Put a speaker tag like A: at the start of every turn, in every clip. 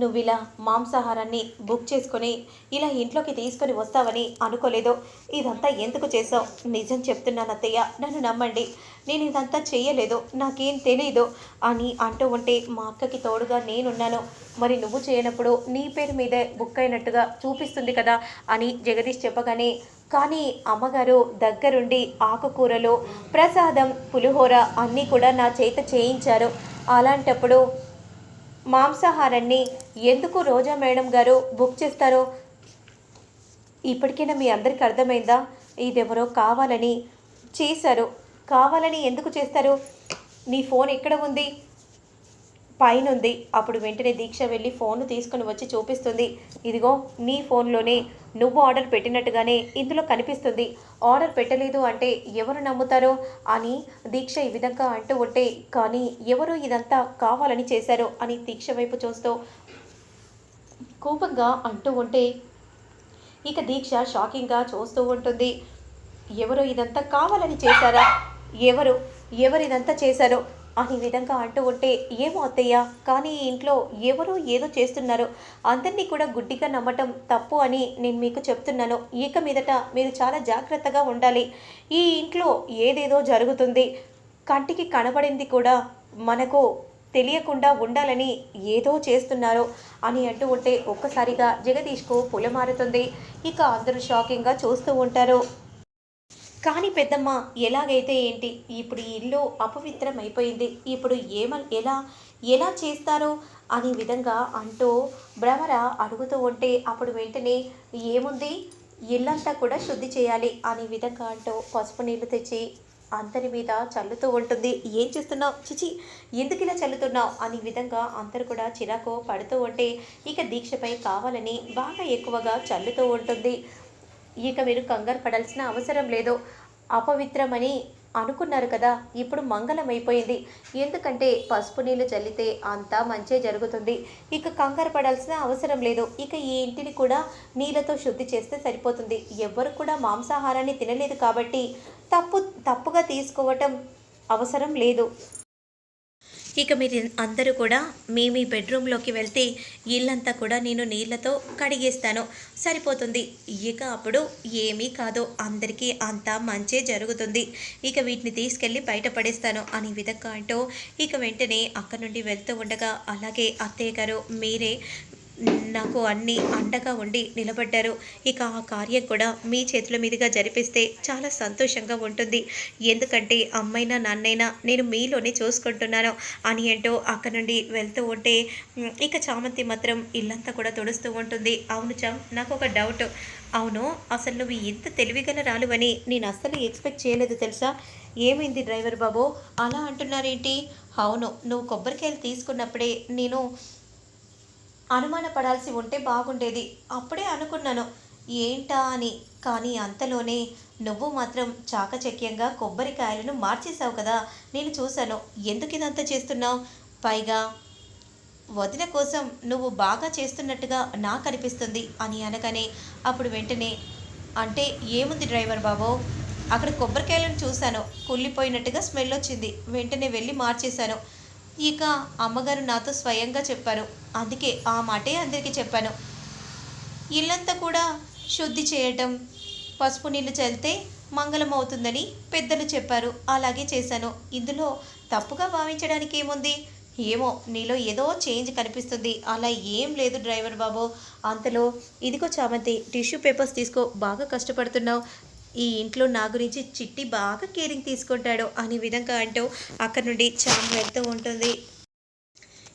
A: నువ్వు ఇలా మాంసాహారాన్ని బుక్ చేసుకొని ఇలా ఇంట్లోకి తీసుకొని వస్తావని అనుకోలేదు. ఇదంతా ఎందుకు చేసావు నిజం చెప్తున్నాను అత్తయ్య. నన్ను నమ్మండి. నేను ఇదంతా చేయలేదు నాకేం తెలియదు అని అంటూ ఉంటే మా అక్కకి తోడుగా నేనున్నాను. మరి నువ్వు చేయనప్పుడు నీ పేరు మీదే బుక్ అయినట్టుగా చూపిస్తుంది కదా అని జగదీష్ చెప్పగానే కానీ అమ్మగారు దగ్గరుండి ఆకుకూరలు ప్రసాదం పులిహోర అన్నీ కూడా నా చేత చేయించారు. అలాంటప్పుడు మాంసాహారాన్ని ఎందుకు రోజా మేడం గారు బుక్ చేస్తారో ఇప్పటికైనా మీ అందరికీ అర్థమైందా? ఇదెవరో కావాలని చేశారు. కావాలని ఎందుకు చేస్తారు? నీ ఫోన్ ఎక్కడ ఉంది? పైన ఉంది అప్పుడు వెంటనే దీక్ష వెళ్ళి ఫోన్ తీసుకుని వచ్చి చూపిస్తుంది. ఇదిగో నీ ఫోన్లోనే నువ్వు ఆర్డర్ పెట్టినట్టుగానే ఇందులో కనిపిస్తుంది. ఆర్డర్ పెట్టలేదు అంటే ఎవరు నమ్ముతారో? అని దీక్ష ఈ విధంగా అంటూ ఉంటే కానీ ఎవరు ఇదంతా కావాలని చేశారో అని దీక్ష వైపు చూస్తూ కోపంగా అంటూ ఉంటే ఇక దీక్ష షాకింగ్గా చూస్తూ ఉంటుంది. ఎవరు ఇదంతా కావాలని చేశారా? ఎవరు? ఎవరు ఇదంతా చేశారో? అని విధంగా అంటూ ఉంటే ఏమో అత్తయ్య కానీ ఈ ఇంట్లో ఎవరో ఏదో చేస్తున్నారు. అందరినీ కూడా గుడ్డిగా నమ్మటం తప్పు అని నేను మీకు చెప్తున్నాను. ఇక మీదట మీరు చాలా జాగ్రత్తగా ఉండాలి. ఈ ఇంట్లో ఏదేదో జరుగుతుంది. కంటికి కనబడింది కూడా మనకు తెలియకుండా ఉండాలని ఏదో చేస్తున్నారు అని అంటూ ఉంటే ఒక్కసారిగా జగదీష్కు పులమారుతుంది. ఇక అందరూ షాకింగ్గా చూస్తూ ఉంటారు. కానీ పెద్దమ్మ ఎలాగైతే ఏంటి? ఇప్పుడు ఈ ఇల్లు అపవిత్రం అయిపోయింది. ఇప్పుడు ఏమ ఎలా ఎలా చేస్తారో? అనే విధంగా అంటూ భ్రమర అడుగుతూ ఉంటే అప్పుడు వెంటనే ఏముంది? ఇల్లంతా కూడా శుద్ధి చేయాలి అనే విధంగా అంటూ పసుపు నీళ్ళు తెచ్చి అందరి మీద చల్లుతూ ఉంటుంది. ఏం చేస్తున్నావు? చిచి ఎందుకు ఇలా చల్లుతున్నావు? అనే విధంగా అందరు కూడా చిరాకు పడుతూ ఉంటే ఇక దీక్షపై కావాలని బాగా ఎక్కువగా చల్లుతూ ఉంటుంది. ఇక మీరు కంగారు పడాల్సిన అవసరం లేదు. అపవిత్రమని అనుకున్నారు కదా ఇప్పుడు మంగళమైపోయింది. ఎందుకంటే పసుపు నీళ్ళు చల్లితే అంతా మంచే జరుగుతుంది. ఇక కంగారు పడాల్సిన అవసరం లేదు. ఇక ఈ ఇంటిని కూడా నీళ్ళతో శుద్ధి చేస్తే సరిపోతుంది. ఎవ్వరు కూడా మాంసాహారాన్ని తినలేదు కాబట్టి తప్పు తప్పుగా తీసుకోవటం అవసరం లేదు. ఇక మీరు అందరూ కూడా మీ మీ బెడ్రూమ్లోకి వెళ్తే ఇల్లంతా కూడా నేను నీళ్ళతో కడిగేస్తాను. సరిపోతుంది. ఇక అప్పుడు ఏమీ కాదు. అందరికీ అంతా మంచే జరుగుతుంది. ఇక వీటిని తీసుకెళ్ళి బయట పడేస్తాను అనే విధంగా అంటూ ఇక వెంటనే అక్కడ నుండి వెళ్తూ ఉండగా అలాగే అత్తయ్య గారు మీరే నాకు అన్ని అండగా ఉండి నిలబడ్డారు. ఇక ఆ కార్యం కూడా మీ చేతుల మీదుగా జరిపిస్తే చాలా సంతోషంగా ఉంటుంది. ఎందుకంటే అమ్మైనా నాన్నైనా నేను మీలోనే చూసుకుంటున్నాను అని ఏంటో అక్కడ నుండి వెళ్తూ ఉంటే ఇక చామంతి మాత్రం ఇల్లంతా కూడా తుడుస్తూ ఉంటుంది. అవును చామ్ నాకు ఒక డౌట్. అవును అసలు నువ్వు ఇంత తెలివిగల రాలువని నేను అస్సలు ఎక్స్పెక్ట్ చేయలేదు తెలుసా? ఏమైంది డ్రైవర్ బాబు? అలా అంటున్నారేంటి? అవును నువ్వు కొబ్బరికాయలు తీసుకున్నప్పుడే నేను అనుమానపడాల్సి ఉంటే బాగుండేది. అప్పుడే అనుకున్నాను ఏంటా అని. కానీ అంతలోనే నువ్వు మాత్రం చాకచక్యంగా కొబ్బరికాయలను మార్చేశావు కదా. నేను చూశాను. ఎందుకు ఇదంతా చేస్తున్నావు? పైగా వదిన కోసం నువ్వు బాగా చేస్తున్నట్టుగా నాకు అనిపిస్తుంది అని అనగానే అప్పుడు వెంటనే అంటే ఏముంది డ్రైవర్ బాబు? అక్కడ కొబ్బరికాయలను చూశాను. కుళ్ళిపోయినట్టుగా స్మెల్ వచ్చింది. వెంటనే వెళ్ళి మార్చేశాను. ఇక అమ్మగారు నాతో స్వయంగా చెప్పారు. అందుకే ఆ మాటే అందరికీ చెప్పాను. ఇల్లంతా కూడా శుద్ధి చేయటం పసుపు నీళ్ళు చల్లితే మంగళం అవుతుందని పెద్దలు చెప్పారు. అలాగే చేశాను. ఇందులో తప్పుగా భావించడానికి ఏముంది? ఏమో నీలో ఏదో చేంజ్ కనిపిస్తుంది. అలా ఏం లేదు డ్రైవర్ బాబు. అంతలో ఇదిగో చామంతి టిష్యూ పేపర్స్ తీసుకో. బాగా కష్టపడుతున్నావు. ఈ ఇంట్లో నా గురించి చిట్టి బాగా కేరింగ్ తీసుకుంటాడు అనే విధంగా అంటూ అక్కడ నుండి చామ్ వెళ్తూ ఉంటుంది.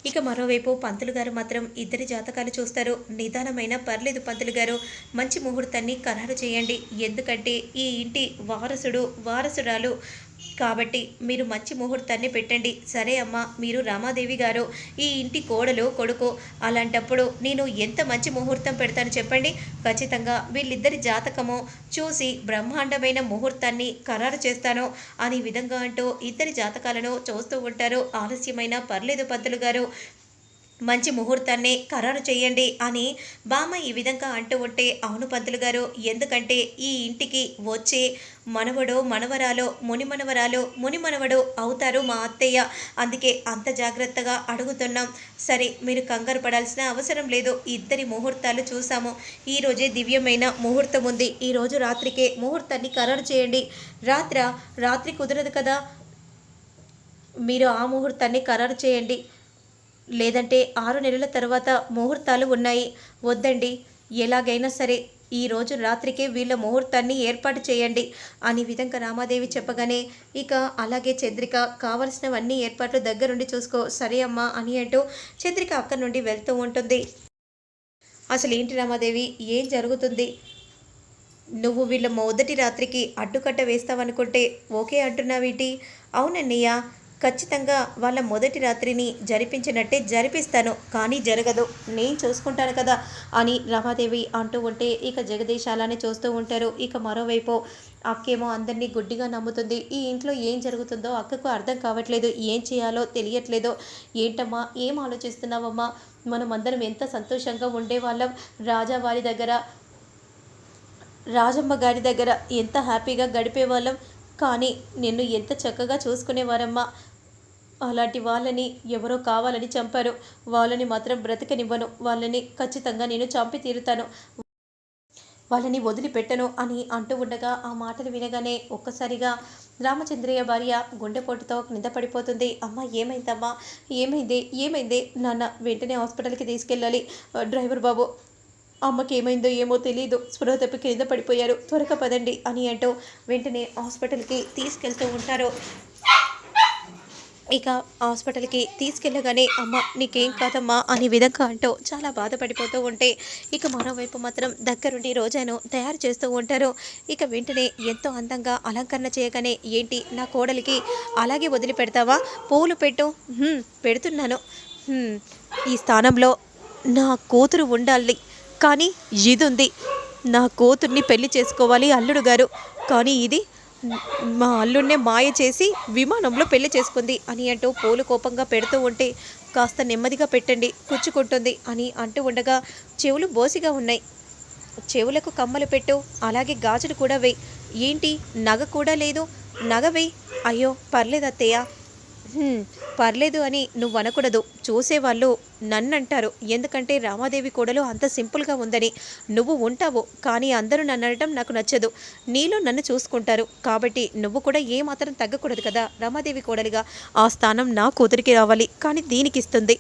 A: ఇక మరోవైపు పంతులు గారు మాత్రం ఇద్దరి జాతకాలు చూస్తారు. నిదానమైన పర్లేదు పంతులు గారు మంచి ముహూర్తాన్ని ఖరారు చేయండి. ఎందుకంటే ఈ ఇంటి వారసుడు వారసురాలు కాబట్టి మీరు మంచి ముహూర్తాన్ని పెట్టండి. సరే అమ్మా మీరు రామాదేవి గారు ఈ ఇంటి కోడలు కొడుకు అలాంటప్పుడు నేను ఎంత మంచి ముహూర్తం పెడతాను చెప్పండి? ఖచ్చితంగా వీళ్ళిద్దరి జాతకము చూసి బ్రహ్మాండమైన ముహూర్తాన్ని ఖరారు చేస్తాను. అనే విధంగా అంటూ ఇద్దరి జాతకాలను చూస్తూ ఉంటారు. ఆలస్యమైన పర్లేదు పద్దులు గారు. మంచి ముహూర్తాన్ని ఖరారు చేయండి అని బామ్మ ఈ విధంగా అంటూ ఉంటే అవును పంతులు గారు ఎందుకంటే ఈ ఇంటికి వచ్చే మనవడో మనవరాలో ముని మనవరాలో ముని మనవడో అవుతారు మా అత్తయ్య. అందుకే అంత జాగ్రత్తగా అడుగుతున్నాం. సరే మీరు కంగారు పడాల్సిన అవసరం లేదు. ఇద్దరి ముహూర్తాలు చూసాము. ఈ రోజే దివ్యమైన ముహూర్తం ఉంది. ఈరోజు రాత్రికే ముహూర్తాన్ని ఖరారు చేయండి. రాత్ర రాత్రి కుదరదు కదా. మీరు ఆ ముహూర్తాన్ని ఖరారు చేయండి. లేదంటే ఆరు నెలల తర్వాత ముహూర్తాలు ఉన్నాయి. వద్దండి. ఎలాగైనా సరే ఈ రోజు రాత్రికే వీళ్ళ ముహూర్తాన్ని ఏర్పాటు చేయండి అని విధంగా రామాదేవి చెప్పగానే ఇక అలాగే చంద్రిక కావలసినవన్నీ ఏర్పాట్లు దగ్గరుండి చూసుకో సరే అమ్మా అని అంటూ చంద్రిక అక్కడి నుండి వెళ్తూ ఉంటుంది. అసలు ఏంటి రామాదేవి? ఏం జరుగుతుంది? నువ్వు వీళ్ళ మొదటి రాత్రికి అడ్డుకట్ట వేస్తావనుకుంటే ఓకే అంటున్నావేంటి? అవునన్నయ్య. ఖచ్చితంగా వాళ్ళ మొదటి రాత్రిని జరిపించినట్టే జరిపిస్తాను కానీ జరగదు. నేను చూసుకుంటాను కదా అని రమాదేవి అంటూ ఉంటే ఇక జగదీష్ అలానే చూస్తూ ఉంటారు. ఇక మరోవైపు అక్కేమో అందరినీ గుడ్డిగా నమ్ముతుంది. ఈ ఇంట్లో ఏం జరుగుతుందో అక్కకు అర్థం కావట్లేదు. ఏం చేయాలో తెలియట్లేదు. ఏంటమ్మా ఏం ఆలోచిస్తున్నావమ్మా? మనం అందరం ఎంత సంతోషంగా ఉండేవాళ్ళం. రాజా వారి దగ్గర రాజమ్మ గారి దగ్గర ఎంత హ్యాపీగా గడిపేవాళ్ళం. కానీ నిన్ను ఎంత చక్కగా చూసుకునేవారమ్మా? అలాంటి వాళ్ళని ఎవరో కావాలని చంపారు. వాళ్ళని మాత్రం బ్రతకనివ్వను. వాళ్ళని ఖచ్చితంగా నేను చంపి తీరుతాను. వాళ్ళని వదిలిపెట్టను అని అంటూ ఉండగా ఆ మాటలు వినగానే ఒక్కసారిగా రామచంద్రయ్య భార్య గుండెపోటుతో కింద పడిపోతుంది. అమ్మ ఏమైందమ్మా? ఏమైంది? ఏమైంది? నాన్న వెంటనే హాస్పిటల్కి తీసుకెళ్ళాలి. డ్రైవర్ బాబు అమ్మకి ఏమైందో ఏమో తెలియదు స్పృహ తప్పి కింద పడిపోయారు. త్వరగా పదండి అని అంటూ వెంటనే హాస్పిటల్కి తీసుకెళ్తూ ఉంటారు. ఇక హాస్పిటల్కి తీసుకెళ్ళగానే అమ్మ నీకేం కాదమ్మా అనే విధంగా అంటూ చాలా బాధపడిపోతూ ఉంటే ఇక మరోవైపు మాత్రం దగ్గరుండి రోజాను తయారు చేస్తూ ఉంటారు. ఇక వెంటనే ఎంతో అందంగా అలంకరణ చేయగానే ఏంటి నా కోడలికి అలాగే వదిలిపెడతావా? పూలు పెట్టు. పెడుతున్నాను. ఈ స్థానంలో నా కూతురు ఉండాలి. కానీ ఇది ఉంది. నా కూతుర్ని పెళ్ళి చేసుకోవాలి అల్లుడు గారు. కానీ ఇది మా అల్లున్నే మాయ చేసి విమానంలో పెళ్ళి చేసుకుంది అని అంటూ పూలు కోపంగా పెడుతూ ఉంటే కాస్త నెమ్మదిగా పెట్టండి కుచ్చుకుంటుంది అని అంటూ ఉండగా చెవులు బోసిగా ఉన్నాయి. చెవులకు కమ్మలు పెట్టు అలాగే గాజులు కూడా వేయి. ఏంటి? నగ కూడా లేదు. నగ వేయి. అయ్యో పర్లేదు అత్తయ్య. పర్లేదు అని నువ్వు అనకూడదు చూసేవాళ్ళు నన్ను అంటారు ఎందుకంటే రామాదేవి కూడలు అంత సింపుల్గా ఉందని. నువ్వు ఉంటావు కానీ అందరూ నన్ను అనడం నాకు నచ్చదు. నీలో నన్ను చూసుకుంటారు. కాబట్టి నువ్వు కూడా ఏమాత్రం తగ్గకూడదు కదా రామాదేవి కోడలిగా. ఆ స్థానం నా కూతురికి రావాలి కానీ దీనికి ఇస్తుంది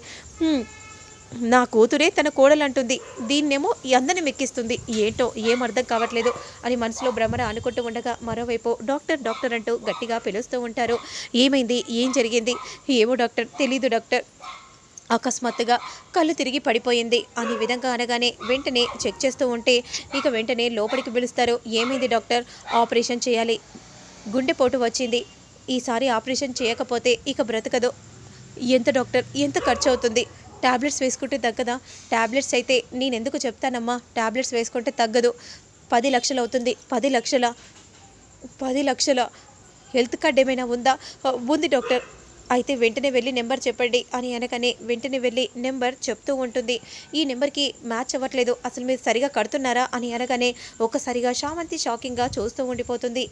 A: నా కూతురే తన కోడలంటుంది. దీన్నేమో ఈ అందరిని మెక్కిస్తుంది. ఏంటో ఏం అర్థం కావట్లేదు అని మనసులో భ్రమర అనుకుంటూ ఉండగా మరోవైపు డాక్టర్ డాక్టర్ అంటూ గట్టిగా పిలుస్తూ ఉంటారు. ఏమైంది? ఏం జరిగింది? ఏమో డాక్టర్ తెలీదు డాక్టర్. అకస్మాత్తుగా కళ్ళు తిరిగి పడిపోయింది. అనే విధంగా అనగానే వెంటనే చెక్ చేస్తూ ఉంటే ఇక వెంటనే లోపలికి పిలుస్తారు. ఏమైంది డాక్టర్? ఆపరేషన్ చేయాలి. గుండెపోటు వచ్చింది. ఈసారి ఆపరేషన్ చేయకపోతే ఇక బ్రతకదు. ఎంత డాక్టర్? ఎంత ఖర్చు అవుతుంది ట్యాబ్లెట్స్ వేసుకుంటే తగ్గదా? ట్యాబ్లెట్స్ అయితే నేను ఎందుకు చెప్తానమ్మా? ట్యాబ్లెట్స్ వేసుకుంటే తగ్గదు. పది లక్షలు అవుతుంది. పది లక్షల పది లక్షల హెల్త్ కార్డ్ ఏమైనా ఉందా? ఉంది డాక్టర్. అయితే వెంటనే వెళ్ళి నెంబర్ చెప్పండి అని అనగానే వెంటనే వెళ్ళి నెంబర్ చెప్తూ ఉంటుంది. ఈ నెంబర్కి మ్యాచ్ అవ్వట్లేదు. అసలు మీరు సరిగా కడుతున్నారా? అని అనగానే ఒక్కసారిగా శామంతి షాకింగ్గా చూస్తూ ఉండిపోతుంది.